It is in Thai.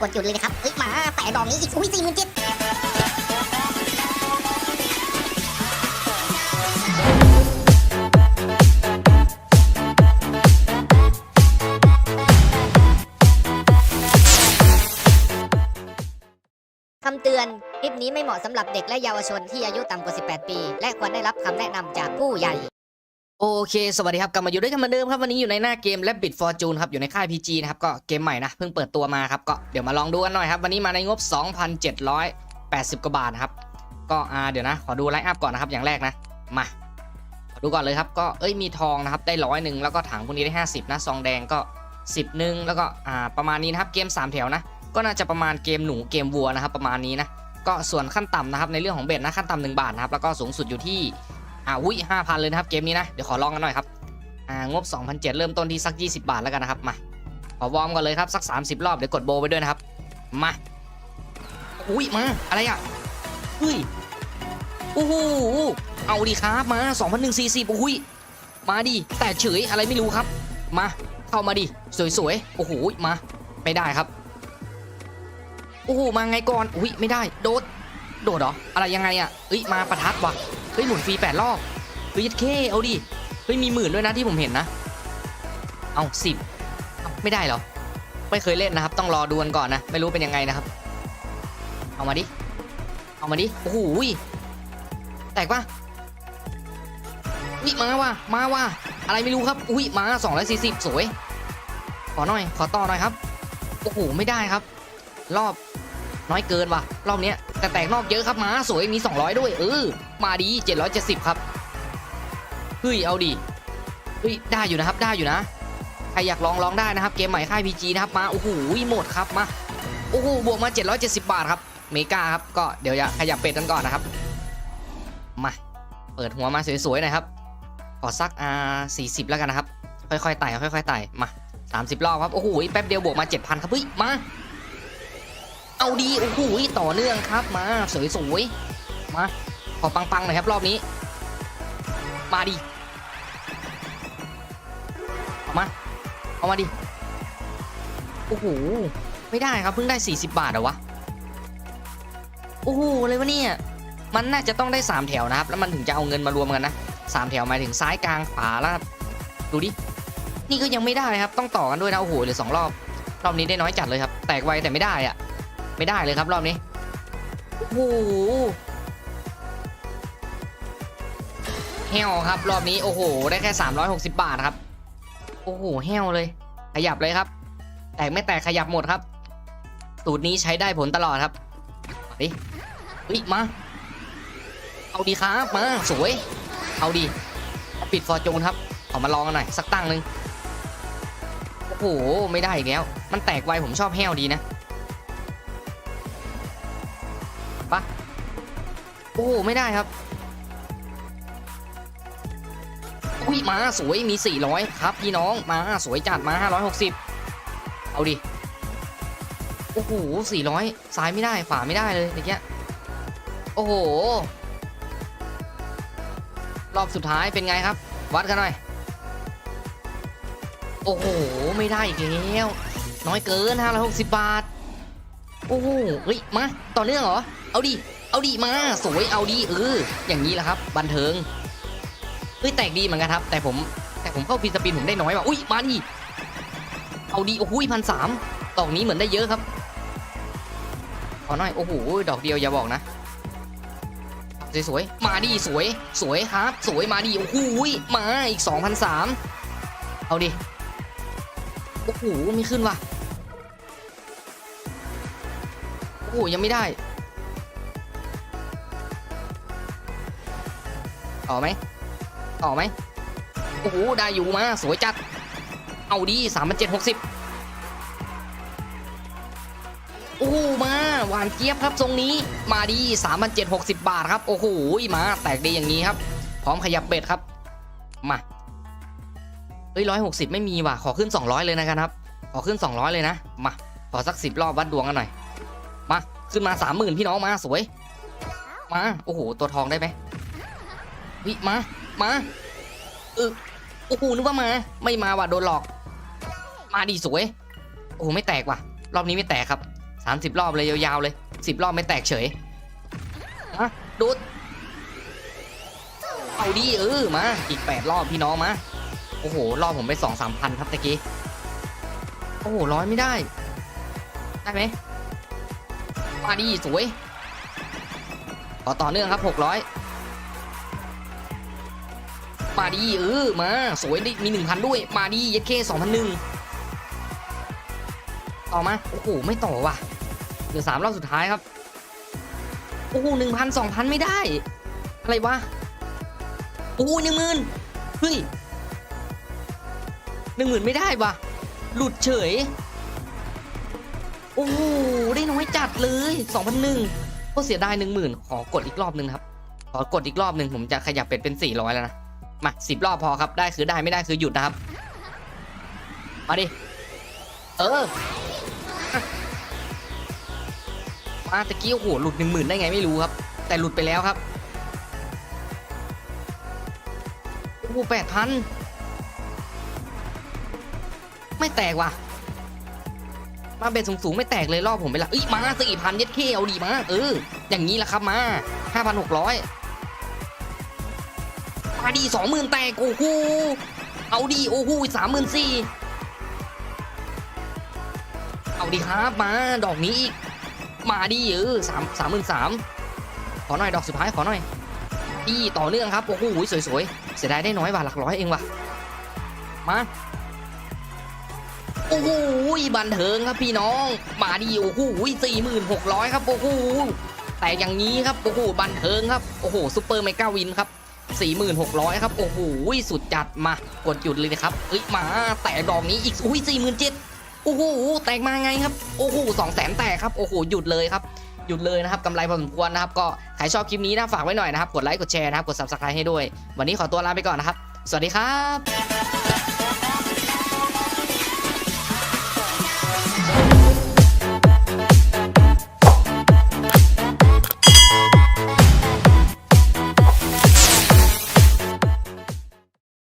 กดหยุดเลยนะครับเอ้ยมาแต่ดอกนี้อีกอุ้ยสี่หมื่นเจ็ดคำเตือน คลิปนี้ไม่เหมาะสำหรับเด็กและเยาวชนที่อายุต่ำกว่า 18 ปี และควรได้รับคำแนะนำจากผู้ใหญ่ โอเค สวัสดีครับ กลับมาอยู่ด้วยกันเหมือนเดิมครับ วันนี้อยู่ในหน้าเกม Rabbit Fortune ครับ อยู่ในค่าย PG นะครับ ก็เกมใหม่นะ เพิ่งเปิดตัวมาครับ ก็เดี๋ยวมาลองดูกันหน่อยครับ วันนี้มาในงบ 2,780 กว่าบาทครับ ก็อ่าเดี๋ยวนะ ขอดูไลน์อัพก่อนนะครับ อย่างแรกนะ มา ขอดูก่อนเลยครับ ก็เอ้ย มีทองนะครับ ได้ร้อยหนึ่งแล้วก็ถังพวกนี้ได้ 50 นะ ซองแดงก็ 10หนึ่งแล้วก็อ่า ประมาณนี้นะครับ เกม 3 แถวนะ ก็น่าจะประมาณเกมหนู เกมวัวนะครับ ประมาณนี้นะ ก็ส่วนขั้นต่ำนะครับ ในเรื่องของเบ็ดนะ ขั้นต่ำหนึ่งบาทนะครับ แล้วก็สูงสุดอยู่ที่ อ่าอุ้ยห้าพันเลยนะครับเกมนี้นะ เดี๋ยวขอลองกันหน่อยครับ อ่างบ 2,007 เริ่มต้นที่สัก 20 บาทแล้วกันนะครับ มา ขอวอร์มกันเลยครับสัก 30 รอบเดี๋ยวกดโบว์ไปด้วยนะครับ มา อุ้ยมา อะไรอะเฮ้ยโอ้โหเอาดีครับมา2,140อุ้ยมาดิแต่เฉยอะไรไม่รู้ครับ มาเข้ามาดิสวยๆโอ้โหมา ไม่ได้ครับโอ้โหมาไงก่อนอุ้ยไม่ได้ โดด โดดเหรออะไรยังไงอะเอ้ยมาประทัดว่ะ เฮ้ยหมุนฟรีแปดรอบเฮ้ยเคเอาดิเฮ้ยมีหมื่นด้วยนะที่ผมเห็นนะ เอาสิบไม่ได้เหรอ ไม่เคยเล่นนะครับ ต้องรอดูกันก่อนนะ ไม่รู้เป็นยังไงนะครับ เอามาดิ เอามาดิ โอ้โหแตกปะอุ้ยมาว่ะมาว่ะอะไรไม่รู้ครับ อุ้ยมา240สวย ขอหน่อย ขอต่อหน่อยครับ โอ้โห ไม่ได้ครับ รอบ น้อยเกินว่ะ รอบเนี้ยแต่แตกนอกเยอะครับมาสวยมี 200 ด้วย เออ มาดี 770 ครับเฮ้ยเอาดิเฮ้ยได้อยู่นะครับได้อยู่นะใครอยากลองลองได้นะครับ เกมใหม่ค่าย PG นะครับมาโอ้โหหมดครับมาโอ้โหบวกมา 770 บาทครับเมกาครับก็เดี๋ยวจะขยับเป็ดกันก่อนนะครับมาเปิดหัวมาสวยๆหน่อยครับขอสักอ่า40แล้วกันนะครับ ค่อยๆไต่ค่อยๆไต่มา 30 รอบครับ โอ้โหแป๊บเดียวบวกมา 7,000 ครับเฮ้ยมา เอาดีโอ้โหต่อเนื่องครับมาสวยๆมาขอปังๆหน่อยครับรอบนี้ มาดิเอามาเอามาดิโอ้โหไม่ได้ครับเพิ่งได้ 40 บาทเหรอวะโอ้โหเลยวะเนี่ยมันน่าจะต้องได้ 3 แถวนะครับ แล้วมันถึงจะเอาเงินมารวมกันนะ3แถวหมายถึงซ้ายกลางขวาแล้วดูดินี่ก็ยังไม่ได้ครับ ต้องต่อกันด้วยนะโอ้โหเหลือสองรอบ รอบนี้ได้น้อยจัดเลยครับ แตกไวแต่ไม่ได้อะ ไม่ได้เลยครับรอบนี้โอ้โหแฮวครับ รอบนี้โอ้โห ได้แค่ 360 บาทครับ โอ้โหแฮวเลย ขยับเลยครับ แตกไม่แตกขยับหมดครับสูตรนี้ใช้ได้ผลตลอดครับดิเฮ้ยมา เอาดีครับมาสวย เอาดีปิดฟอร์จูนครับเอามาลองกันหน่อยสักตั้งหนึ่งโอ้โหไม่ได้อีกแล้ว มันแตกไวผมชอบแฮวดีนะ ปะโอ้ไม่ได้ครับอุ้ยมาสวยมี 400 ครับพี่น้องมาสวยจัดมา 560 เอาดิโอ้โห400ซ้ายไม่ได้ขวาไม่ได้เลยเมื่อกี้โอ้โห รอบสุดท้ายเป็นไงครับ วัดกันหน่อย โอ้โห ไม่ได้อีกแล้ว น้อยเกิน 560 บาท โอ้โหเฮ้ยมาต่อเนื่องเหรอ เอาดิ เอาดิมา สวย เอาดิเออ อย่างนี้แหละครับ บันเทิงเฮ้ยแตกดีเหมือนกันครับ แต่ผม แต่ผมเข้าฟีสปินผมได้น้อยว่ะอุ้ย มาดิ เอาดีโอ้โหพันสามดอกนี้เหมือนได้เยอะครับ ขอหน่อย โอ้โห ดอกเดียวอย่าบอกนะสวยๆ มาดิสวย สวยครับ สวยมาดิโอ้โหมาอีก2,003เอาดิ โอ้โหไม่ขึ้นว่ะ โอ้ยังไม่ได้ต่อไหมต่อไหมโอ้โหได้อยู่มาสวยจัด เอาดีสามพันเจ็ดหกสิบโอ้โมาหวานเจี๊ยบครับทรงนี้มาดีสามพันเจ็ดหกสิบบาทครับ โอ้โหมาแตกดีอย่างนี้ครับ พร้อมขยับเบ็ดครับ มาเฮ้ยร้อยหกสิบไม่มีว่ะ ขอขึ้นสองร้อยเลยนะครับ ขอขึ้นสองร้อยเลยนะ มา ขอสักสิบรอบวัดดวงกันหน่อย มา ขึ้นมาสามหมื่นพี่น้องมาสวย มา โอ้โห ตัวทองได้ไหมวิมา มาเออโอ้โหนึกว่ามา ไม่มาว่ะโดนหลอก มาดีสวย โอ้โหไม่แตกว่ะ รอบนี้ไม่แตกครับสามสิบรอบเลยยาวๆเลยสิบรอบไม่แตกเฉยอะดูดเอาดีเออมา อีกแปดรอบพี่น้องมา โอ้โห รอบผมไปสองสามพันครับตะกี้ โอ้โหร้อยไม่ได้ ได้ไหม มาดีสวยขอต่อเนื่องครับหกร้อยมาดีเออมาสวยดิมีหนึ่งพันด้วย มาดียเคสองพันหนึ่งต่อมาโอ้โหไม่ต่อว่ะเหลือสามรอบสุดท้ายครับโอ้โหหนึ่งพันสองพันไม่ได้ อะไรวะโอ้โหหนึ่งหมื่นเฮ้ยหนึ่งหมื่นไม่ได้ว่ะหลุดเฉย อ้โหได้น้อยจัดเลย2,001ก็เสียดาย10,000 ขอกดอีกรอบหนึ่งครับ ขอกดอีกรอบหนึ่งผมจะขยับเป็นเป็น 400 แล้วนะ มา10 รอบพอครับได้คือได้ไม่ได้คือหยุดนะครับ มาดิ เออมาตะกี้โอ้โหหลุด10,000 ได้ไงไม่รู้ครับ แต่หลุดไปแล้วครับโอ้โห8,000 ไม่แตกว่ะ มาเบ็ดสูงๆไม่แตกเลยรอบผมไปละเอ้ยมาสี่พันเย็ดเคเอาดีมาเออ อย่างนี้ละครับมาห้าพันหกร้อยมาดีสองหมื่นแตกโอ้โหเอาดีโอ้โหสามหมื่นสี่เอาดีครับมาดอกนี้อีกมาดีเออสามสามหมื่นสามขอหน่อยดอกสุดท้ายขอหน่อยดีต่อเนื่องครับโอ้โหสวยๆเสียดายได้น้อยว่ะหลักร้อยเองว่ะมา โอ้โหบันเทิงครับพี่น้อง มาดีโอ้โหสี่หมื่นหกร้อยครับโอ้โหแต่อย่างนี้ครับโอ้โหบันเทิงครับโอ้โหซูเปอร์ไมก้าวินครับสี่หมื่นหกร้อยครับ โอ้โหสุดจัดมากดหยุดเลยนะครับเอ้ยมาแต่ดอกนี้อีกอุ้ยสี่หมื่นเจ็ดโอ้โหแตกมาไงครับโอ้โหสองแสนแตกครับโอ้โหหยุดเลยครับหยุดเลยนะครับกำไรพอสมควรนะครับก็ใครชอบคลิปนี้นะฝากไว้หน่อยนะครับกดไลค์กดแชร์นะครับกด subscribe ให้ด้วย วันนี้ขอตัวลาไปก่อนนะครับ สวัสดีครับ